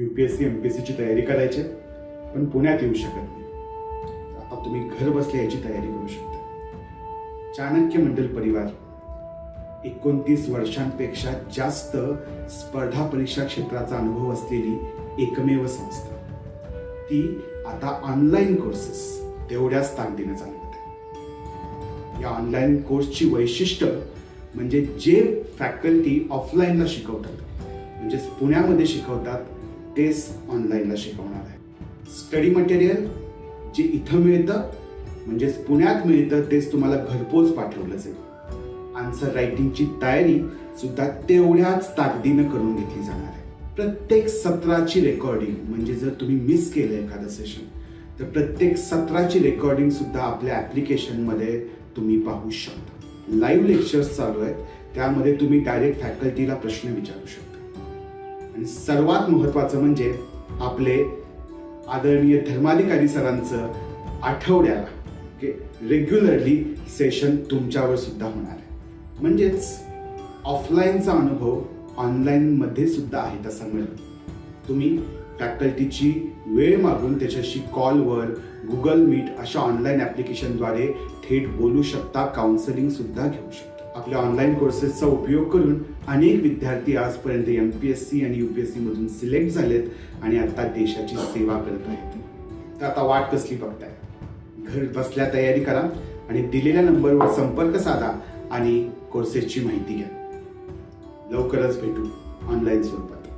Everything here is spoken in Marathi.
U P S C M P S सीची तयारी करायची पण पुण्यात येऊ शकत नाही. आता तुम्ही घर बसल्या याची तयारी करू शकता. चाणक्य मंडल परिवार एकोणतीस वर्षांपेक्षा जास्त स्पर्धा परीक्षा क्षेत्राचा अनुभव असलेली एकमेव संस्था. ती आता ऑनलाईन कोर्सेस तेवढ्याच ताकदीने चालवत. आहे या ऑनलाईन कोर्सची वैशिष्ट्य म्हणजे जे फॅकल्टी ऑफलाईनला शिकवतात म्हणजेच पुण्यामध्ये शिकवतात तेच ऑनलाईनला शिकवणार आहे. स्टडी मटेरियल जे इथं मिळतं म्हणजेच पुण्यात मिळतं तेच तुम्हाला घरपोच पाठवलं जाईल आन्सर रायटिंगची तयारी सुद्धा तेवढ्याच ताकदीनं करून घेतली जाणार आहे. प्रत्येक सत्राची रेकॉर्डिंग म्हणजे जर तुम्ही मिस केलं एखादं सेशन तर प्रत्येक सत्राची रेकॉर्डिंग सुद्धा आपल्या ॲप्लिकेशनमध्ये तुम्ही पाहू शकता. लाईव्ह लेक्चर्स चालू आहेत त्यामध्ये तुम्ही डायरेक्ट फॅकल्टीला प्रश्न विचारू शकता. आणि सर्वात महत्त्वाचं म्हणजे आपले आदरणीय धर्माधिकारी सरांचं आठवड्याला रेग्युलरली सेशन तुमच्यावर सुद्धा होणार आहे. म्हणजेच ऑफलाईनचा अनुभव ऑनलाईनमध्ये सुद्धा आहे तसा मिळेल तुम्ही फॅकल्टीची वेळ मागून त्याच्याशी कॉलवर गुगल मीट अशा ऑनलाईन ॲप्लिकेशनद्वारे थेट बोलू शकता काउन्सिलिंग सुद्धा घेऊ शकता. आपल्या ऑनलाईन कोर्सेसचा उपयोग करून अनेक विद्यार्थी आजपर्यंत एम पी एस सी आणि यू पी एस सी मधून सिलेक्ट झालेत आणि आता देशाची सेवा करत आहेत. तर आता वाट कसली बघताय? घर बसल्या तयारी करा आणि दिलेल्या नंबरवर संपर्क साधा आणि कोर्सेसची माहिती घ्या. लवकरच भेटू ऑनलाईन स्वरूपात.